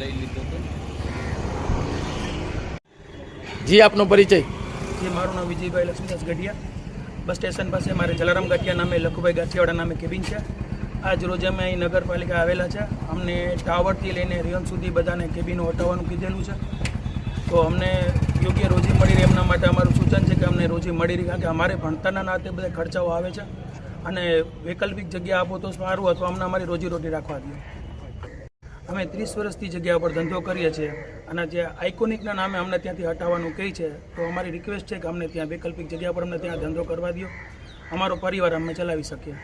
લઈ લીધો હતો. જી આપનો પરિચય. જી મારું નામ વિજયભાઈ લક્ષ્મીદાસ ગઢિયા. બસ સ્ટેશન પાસે મારે જલારામ ગાંઠિયા નામે લખુભાઈ ગાંઠિયાવાડા નામે કેબિન છે. આજ રોજ અમે અહીં નગરપાલિકા આવેલા છે. અમને ટાવરથી લઈને રિયન સુધી બધાને કેબિનો હટાવવાનું કીધેલું છે. તો અમને યોગ્ય રોજી મળી રહે એમના માટે અમારું સૂચન છે કે અમને રોજી મળી રહી કારણ કે અમારે ભણતરના નાતે બધા ખર્ચાઓ આવે છે. અને વૈકલ્પિક જગ્યા આપો તો સારું અથવા અમને અમારી રોજીરોટી રાખવા દો. અમે ત્રીસ વર્ષથી જગ્યા પર ધંધો કરીએ છીએ અને જે આઇકોનિકના નામે અમને ત્યાંથી હટાવવાનું કહે છે, તો અમારી રિક્વેસ્ટ છે કે અમને ત્યાં વૈકલ્પિક જગ્યા પર અમને ત્યાં ધંધો કરવા દો અમારો પરિવાર અમે ચલાવી શકીએ